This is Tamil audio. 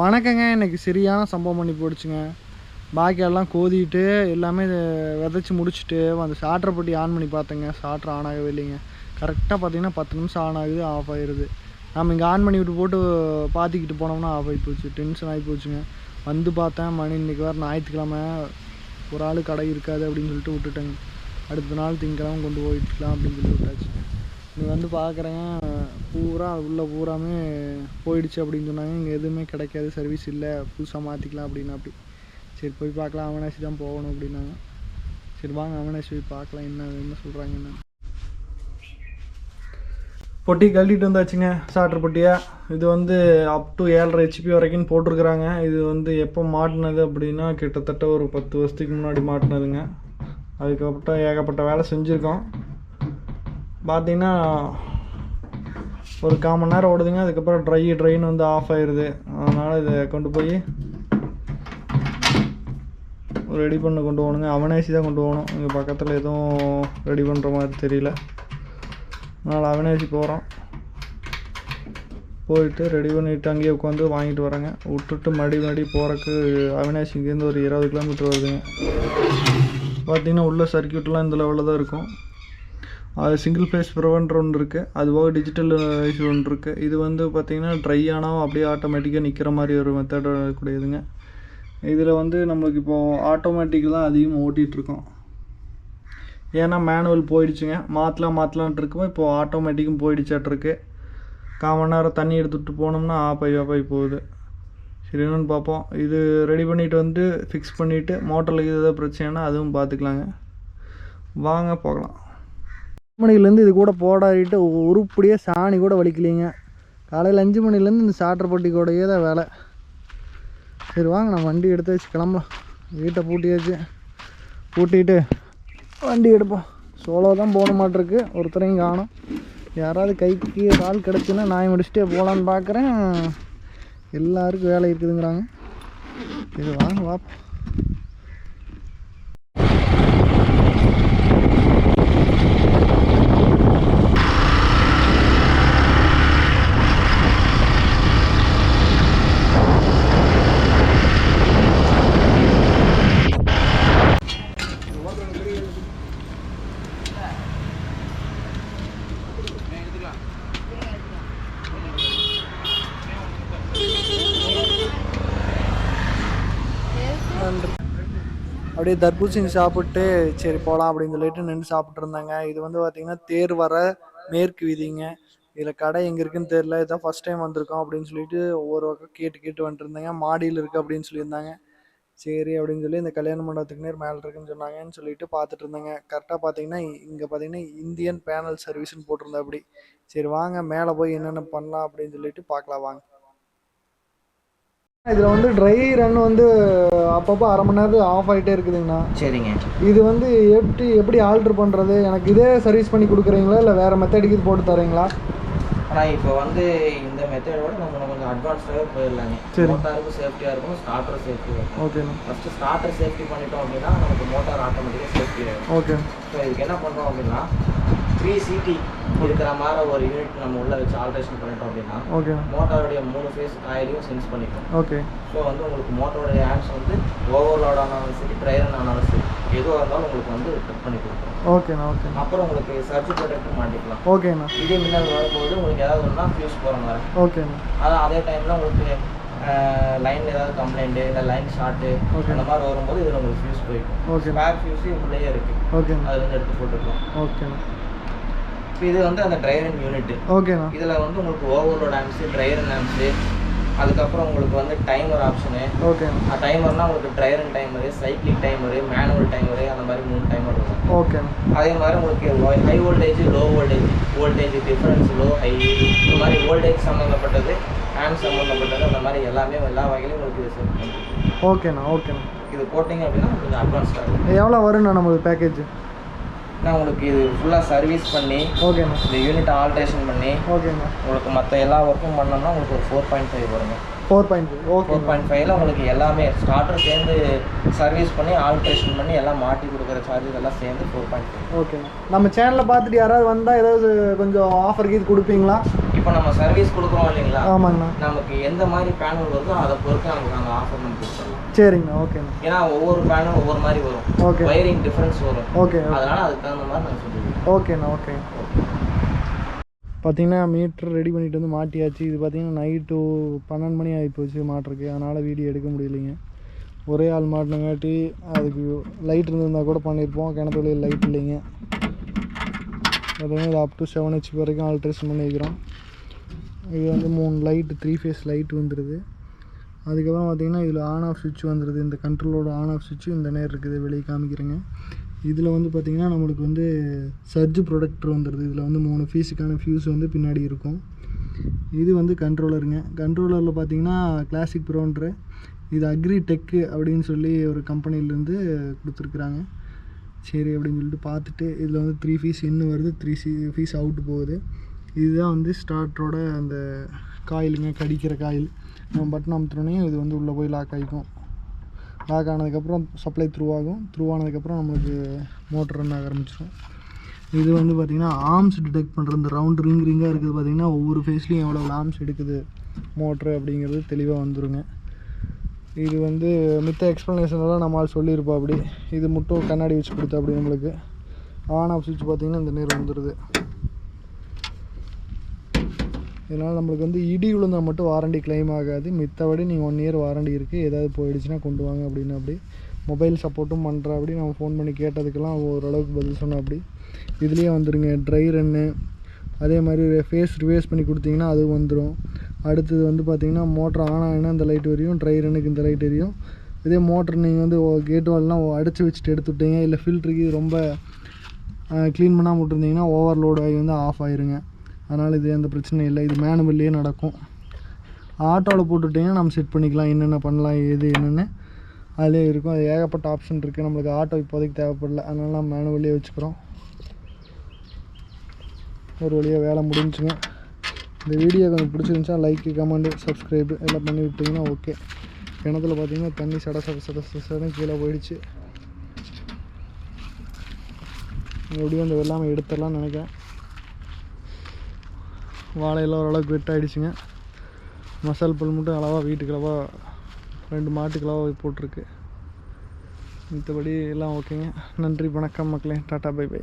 வணக்கங்க. எனக்கு சரியான சம்பவம் பண்ணி போயிடுச்சுங்க பாக்கியெல்லாம் கோதிட்டு எல்லாமே விதைச்சி முடிச்சுட்டு அந்த சாட்டரை பொட்டி ஆன் பண்ணி பார்த்தேங்க. சாட்டர் ஆன் ஆகவே இல்லைங்க. கரெக்டாக பார்த்தீங்கன்னா பத்து நிமிஷம் ஆன் ஆகுது ஆஃப் ஆயிடுது நம்ம இங்கே ஆன் பண்ணி விட்டு போட்டு பார்த்திக்கிட்டு போனோம்னா ஆஃப் ஆகி போச்சு. டென்ஷன் ஆகி போச்சுங்க. வந்து பார்த்தேன் மணி இன்னைக்கு வேறு ஞாயிற்றுக்கிழமை. ஒரு ஆள் கடை இருக்காது அப்படின்னு சொல்லிட்டு விட்டுட்டேங்க. அடுத்த நாள் திங்கக்கிழமை கொண்டு போயிட்டுலாம் அப்படின்னு சொல்லி விட்டாச்சு நீ வந்து பார்க்குறேங்க பூரா உள்ளே பூராமே போயிடுச்சு அப்படின்னு சொன்னாங்க. இங்கே எதுவுமே கிடைக்காது. சர்வீஸ் இல்லை. புதுசாக மாற்றிக்கலாம் அப்படின்னு அப்படி. சரி போய் பார்க்கலாம். அவனாசி தான் போகணும் அப்படின்னாங்க. சரி வாங்க. அவனாசி போய் பார்க்கலாம். என்ன என்ன சொல்கிறாங்க என்ன? பொட்டி கழட்டிட்டு வந்தாச்சுங்க. ஸ்டார்டர் பொட்டியை. இது வந்து அப் டு ஏழரை ஹெச்பி வரைக்கும் போட்டிருக்கிறாங்க. இது வந்து எப்போ மாட்டினது அப்படின்னா கிட்டத்தட்ட ஒரு பத்து வருஷத்துக்கு முன்னாடி மாட்டினதுங்க. அதுக்கப்புறம் ஏகப்பட்ட வேலை செஞ்சுருக்கோம். பார்த்தீங்கன்னா ஒரு கால் மணி நேரம் ஓடுதுங்க அதுக்கப்புறம் ட்ரை ட்ரைன்னு வந்து ஆஃப் ஆயிடுது அதனால் இதை கொண்டு போய் ரெடி பண்ண கொண்டு போகணுங்க. அவனேசி தான் கொண்டு போகணும். இங்கே பக்கத்தில் எதுவும் ரெடி பண்ணுற மாதிரி தெரியல. அதனால் அவனேசி போகிறோம் போயிட்டு ரெடி பண்ணிட்டு அங்கேயே உட்காந்து வாங்கிட்டு வரேங்க விட்டுட்டு மடி மடி போகிறக்கு அவினாசி இங்கேருந்து ஒரு இருபது கிலோமீட்டர் வருதுங்க. பார்த்தீங்கன்னா உள்ள சர்க்கியூட்லாம் இந்த லெவலில் தான் இருக்கும். அது சிங்கிள் ஃபேஸ் ப்ரவன்ட்ரு ஒன்று இருக்குது அது போக டிஜிட்டல் இஷ்யூ ஒன்று இருக்குது இது வந்து பார்த்திங்கன்னா ட்ரை ஆனால் அப்படியே ஆட்டோமேட்டிக்காக நிற்கிற மாதிரி ஒரு மெத்தட் கூடியதுங்க. இதில் வந்து நம்மளுக்கு இப்போது ஆட்டோமேட்டிக் தான் அதிகமாக ஓட்டிகிட்ருக்கோம் ஏன்னா மேனுவல் போயிடுச்சுங்க. மாற்றலாம் மாற்றலான்ட்டு இருக்கோம் இப்போது ஆட்டோமேட்டிக்கும் போயிடுச்சாட்ருக்கு கால் மணி நேரம் தண்ணி எடுத்துகிட்டு போனோம்னா ஆப்பாய் ஆப்பாய் போகுது. சரி என்னென்னு பார்ப்போம். இது ரெடி பண்ணிவிட்டு வந்து ஃபிக்ஸ் பண்ணிவிட்டு மோட்டரில் ஏதாவது பிரச்சனைனா அதுவும் பார்த்துக்கலாங்க. வாங்க போகலாம். மணிலேருந்து இது கூட போடாடிட்டு உருப்படியே சாணி கூட வலிக்கலைங்க. காலையில் அஞ்சு மணிலேருந்து இந்த சாட்டர் பட்டி கூடயே தான் வேலை. சரி வாங்க நான் வண்டி எடுத்து வச்சு கிளம்பலாம். வீட்டை பூட்டியாச்சு. பூட்டிட்டு வண்டி எடுப்போம். சோலோ தான் போன மாட்டிருக்கு. ஒருத்தரையும் காணும். யாராவது கைக்கு கால் ஆள் கிடச்சுன்னா நான் முடிச்சுட்டே போகலான்னு பார்க்குறேன். எல்லாருக்கும் வேலை இருக்குதுங்கிறாங்க. சரி வாங்க வாப்போம். அப்படியே தர்பூசணி சாப்பிட்டு சரி போகலாம் அப்படின்னு சொல்லிட்டு நின்று சாப்பிட்டு இருந்தாங்க இது வந்து பார்த்தீங்கன்னா தேர் வர மேற்கு வீதிங்க. இதில் கடை எங்கே இருக்குன்னு தெரில இதான் ஃபஸ்ட் டைம் வந்திருக்கோம் அப்படின்னு சொல்லிட்டு ஒவ்வொரு பக்கம் கேட்டு கேட்டு வந்துட்டு மாடியில் இருக்குது அப்படின்னு சொல்லியிருந்தாங்க. சரி அப்படின்னு சொல்லி இந்த கல்யாண மண்டபத்துக்கு நேர் மேலே இருக்குன்னு சொன்னாங்கன்னு சொல்லிட்டு பார்த்துட்டு இருந்தாங்க கரெக்டாக பார்த்தீங்கன்னா இங்கே பார்த்தீங்கன்னா இந்தியன் பேனல் சர்வீஸ்னு போட்டிருந்தா அப்படி சரி வாங்க மேலே போய் என்னென்ன பண்ணலாம் அப்படின்னு சொல்லிட்டு பார்க்கலாம் வாங்க. இதில் வந்து ட்ரை ரன் வந்து அப்பப்போ அரை மணி நேரத்துக்கு ஆஃப் ஆகிட்டே இருக்குதுங்கண்ணா. சரிங்க. இது வந்து எப்படி எப்படி ஆல்ட்ரு பண்ணுறது எனக்கு இதே சர்வீஸ் பண்ணி கொடுக்குறீங்களா? இல்லை வேறு மெத்தடுக்கு இது போட்டு தரீங்களா? ஆனால் இப்போ வந்து இந்த மெத்தடோட நம்ம கொஞ்சம் அட்வான்ஸ்டாகவே போயிடலாங்க. சரி. மோட்டாருக்கு சேஃப்டியாக இருக்கும் ஸ்டார்டர் சேஃப்டி இருக்கும் ஓகேண்ணா ஃபஸ்ட்டு ஸ்டார்டர் சேஃப்டி பண்ணிட்டோம் அப்படின்னா நமக்கு மோட்டார் ஆட்டோமேட்டிக்காக சேஃப்டி ஆகும் ஓகே ஸோ இதுக்கு என்ன பண்ணுறோம் அப்படின்னா த்ரீ சிடி இருக்கிற மாதிரி ஒரு யூனிட் நம்ம உள்ள வச்சு ஆல்ட்ரேஷன் பண்ணிட்டோம் அப்படின்னா ஓகேண்ணா மோட்டாருடைய மூணு ஃபேஸ் காயிலையும் சென்ஸ் பண்ணிக்கும். ஓகே ஸோ வந்து உங்களுக்கு மோட்டருடைய ஆப்ஸ் வந்து ஓவர்லோட் ஆனாலும் சரி ட்ரைரன் ஆனாலும் சரி எதுவாக இருந்தாலும் உங்களுக்கு வந்து கட் பண்ணி கொடுக்குறோம் ஓகேண்ணா ஓகேண்ணா அப்புறம் உங்களுக்கு சர்ஜ் ப்ரொடக்ட் மாட்டிக்கலாம். ஓகேண்ணா இதே மின்னல் வரும்போது உங்களுக்கு ஏதாவது ஒன்றா ஃபியூஸ் போகிற மாதிரி. ஓகேண்ணா அது அதே டைமில் உங்களுக்கு லைனில் ஏதாவது கம்ப்ளைண்ட்டு இல்லை லைன் ஷார்ட்டு Okay. அந்த மாதிரி வரும்போது இதில் உங்களுக்கு ஃபியூஸ் போய்க்கும் Okay. ஸ்பேர் ஃபியூஸ் உள்ளேயே இருக்குது ஓகேண்ணா அது வந்து எடுத்து போட்டுக்கலாம். ஓகேண்ணா இது வந்து அந்த ட்ரைவன் யூனிட்டு ஓகேண்ணா இதில் வந்து உங்களுக்கு ஓவர்லோட் ஆம்ஸு ட்ரைவன் ஆம்ஸு அதுக்கப்புறம் உங்களுக்கு வந்து டைமர் ஆப்ஷனு ஓகேண்ணா டைமர்னால் உங்களுக்கு driven timer cyclic timer manual timer அந்த மாதிரி மூணு டைமர் இருக்கும். ஓகேண்ணா அதே மாதிரி உங்களுக்கு high voltage low voltage voltage difference low high இந்த மாதிரி வோல்டேஜ் சம்மந்தப்பட்டது ஆம் சம்மந்தப்பட்டது அந்த மாதிரி எல்லாமே எல்லா வகையிலும் உங்களுக்கு ஓகேண்ணா ஓகேண்ணா இது போட்டிங்க அப்படின்னா கொஞ்சம் அட்வான்ஸ்டாக இருக்கும். எவ்வளோ வருண்ணா நம்மளுக்கு பேக்கேஜ் நான் உங்களுக்கு இது ஃபுல்லாக சர்வீஸ் பண்ணி ஓகேண்ணா இந்த யூனிட் ஆல்ட்ரேஷன் பண்ணி ஓகேண்ணா உங்களுக்கு மற்ற எல்லா ஒர்க்கும் பண்ணோம்னா உங்களுக்கு ஒரு ஃபோர் பாயிண்ட் ஃபைவ் வருங்க. Four point five okay four point ஃபைவ்ல உங்களுக்கு எல்லாமே ஸ்டார்டர் சேர்ந்து சர்வீஸ் பண்ணி ஆல்ட்ரேஷன் பண்ணி எல்லாம் மாட்டி கொடுக்குற சார்ஜஸ் எல்லாம் சேர்ந்து ஃபோர் பாயிண்ட் ஃபைவ் ஓகேண்ணா நம்ம சேனலை பார்த்துட்டு யாராவது வந்தால் ஏதாவது கொஞ்சம் ஆஃபர் கீது கொடுப்பீங்களா? இப்போ நம்ம சர்வீஸ் கொடுக்குறோம் இல்லைங்களா? ஆமாங்கண்ணா. நமக்கு எந்த மாதிரி பேனல் வருதோ அதை பொறுத்து நமக்கு அந்த ஆஃபர் நம்ம கொடுத்துடலாம் சரிங்கண்ணா ஓகேண்ணா. ஏன்னா ஒவ்வொரு பேனல் ஒவ்வொரு மாதிரி வரும். ஓகே. வயரிங் டிஃப்ரென்ஸ் வரும். ஓகே அதனால அதுக்கு தகுந்த மாதிரி நான் சொல்லிடுவேன் ஓகேண்ணா ஓகே. பார்த்தீங்கன்னா மீட்ரு ரெடி பண்ணிட்டு வந்து மாட்டியாச்சு. இது பார்த்தீங்கன்னா நைட்டு பன்னெண்டு மணி ஆகி போச்சு மாட்டுறக்கு அதனால் வீடியோ எடுக்க முடியலைங்க. ஒரே ஆள் மாட்டினங்காட்டி அதுக்கு லைட் இருந்திருந்தால் கூட பண்ணியிருப்போம் கிணத்துல லைட் இல்லைங்க. பார்த்தீங்கன்னா இது அப் டு செவன் ஹெச்பி வரைக்கும் ஆல்ட்ரேஷன் பண்ணிக்கிறோம் இது வந்து மூணு லைட்டு த்ரீ ஃபேஸ் லைட் வந்துடுது அதுக்கப்புறம் பார்த்திங்கன்னா இதில் ஆன் ஆஃப் சுவிட்ச் வந்துடுது இந்த கண்ட்ரோலோட ஆன் ஆஃப் சுவிட்ச் இந்த நேரம் இருக்குது. வெளியே காமிக்கிறேங்க. இதில் வந்து பார்த்திங்கன்னா நம்மளுக்கு வந்து சர்ஜ் ப்ரொடக்டர் வந்துடுது இதில் வந்து மூணு ஃபீஸுக்கான ஃபியூஸ் வந்து பின்னாடி இருக்கும். இது வந்து கண்ட்ரோலருங்க கண்ட்ரோலரில் பார்த்தீங்கன்னா கிளாசிக் ப்ரோன்ற இது அக்ரி டெக்கு அப்படின்னு சொல்லி ஒரு கம்பெனிலேருந்து கொடுத்துருக்குறாங்க. சரி அப்படின்னு சொல்லிட்டு பார்த்துட்டு இதில் வந்து த்ரீ ஃபீஸ் இன்னும் வருது த்ரீ சி ஃபீஸ் அவுட்டு போகுது. இதுதான் வந்து ஸ்டார்டரோட அந்த காயிலுங்க கடிக்கிற காயில். நம்ம பட்டன் அமுத்துனோடனே இது வந்து உள்ளே போய் லாக் ஆகிக்கும் லாக் ஆனதுக்கப்புறம் சப்ளை த்ரூ ஆகும். த்ரூ ஆனதுக்கப்புறம் நம்மளுக்கு மோட்டர் ரன் ஆக ஆரம்பிச்சிடும் இது வந்து பார்த்திங்கன்னா ஆர்ம்ஸ் டிடெக்ட் பண்ணுற இந்த ரவுண்ட் ரிங் ரிங்காக இருக்குது பார்த்திங்கன்னா ஒவ்வொரு ஃபேஸ்லேயும் எவ்வளோ ஆர்ம்ஸ் எடுக்குது மோட்ரு அப்படிங்கிறது தெளிவாக வந்துருங்க. இது வந்து மித்த எக்ஸ்ப்ளனேஷனெல்லாம் நம்மளால் சொல்லியிருப்போம் அப்படி இது மட்டும் கண்ணாடி வச்சு கொடுத்தா அப்படி நம்மளுக்கு. ஆன் ஆஃப் சுவிட்ச் பார்த்திங்கன்னா இந்த நேரம் வந்துடுது இதனால் நம்மளுக்கு வந்து இடி விழுந்தால் மட்டும் வாரண்டி கிளைம் ஆகாது. மித்தபடி நீங்கள் ஒன் இயர் வாரண்டி இருக்குது ஏதாவது போயிடுச்சுன்னா கொண்டு வாங்க அப்படின்னு அப்படி மொபைல் சப்போர்ட்டும் பண்ணுற அப்படி நம்ம ஃபோன் பண்ணி கேட்டதுக்கெல்லாம் ஓரளவுக்கு பதில் சொன்ன அப்படி இதுலேயே வந்துடுங்க ட்ரை ரன்னு அதே மாதிரி ஃபேஸ் ரிவேஸ் பண்ணி கொடுத்தீங்கன்னா அது வந்துடும் அடுத்தது வந்து பார்த்தீங்கன்னா மோட்டர் ஆன் ஆகினா இந்த லைட் வரையும் ட்ரை ரன்னுக்கு இந்த லைட் எரியும். இதே மோட்ரு நீங்கள் வந்து கேட் வால்லாம் அடைச்சி வச்சுட்டு எடுத்து விட்டீங்க இல்லை ஃபில்ட்ருக்கு ரொம்ப க்ளீன் பண்ணாமல் விட்டுருந்தீங்கன்னா ஓவர்லோடு ஆகி வந்து ஆஃப் ஆயிருங்க. அதனால் இது எந்த பிரச்சனையும் இல்லை இது மேனுவல்லையே நடக்கும். ஆட்டோவில் போட்டுட்டிங்கன்னா நம்ம செட் பண்ணிக்கலாம் என்னென்ன பண்ணலாம் எது என்னென்னு. அதிலே இருக்கும். அது ஏகப்பட்ட ஆப்ஷன் இருக்குது நம்மளுக்கு ஆட்டோ இப்போதைக்கு தேவைப்படல. அதனால நம்ம மேனுவல்லையே வச்சுக்கிறோம். ஒரு வழியாக வேலை முடிஞ்சுங்க. இந்த வீடியோ கொஞ்சம் பிடிச்சிருந்துச்சா லைக்கு கமெண்ட்டு சப்ஸ்கிரைபு எல்லாம் பண்ணி விட்டிங்கன்னா ஓகே கிணத்துல பார்த்தீங்கன்னா தண்ணி சட சட சட சட சடன்னு கீழே போயிடுச்சு. எப்படியும் அந்த வெள்ளாமை எடுத்துடலாம்னு நினைக்கிறேன். வாழையெல்லாம் ஓரளவுக்கு வெட் ஆகிடுச்சுங்க மசால் புல் மட்டும் அளவாக வீட்டுக்கு அளவாக ரெண்டு மாட்டுக்களவாக போட்டிருக்கு. மித்தபடி எல்லாம் ஓகேங்க நன்றி வணக்கம் மக்களே. டாட்டா பை பை.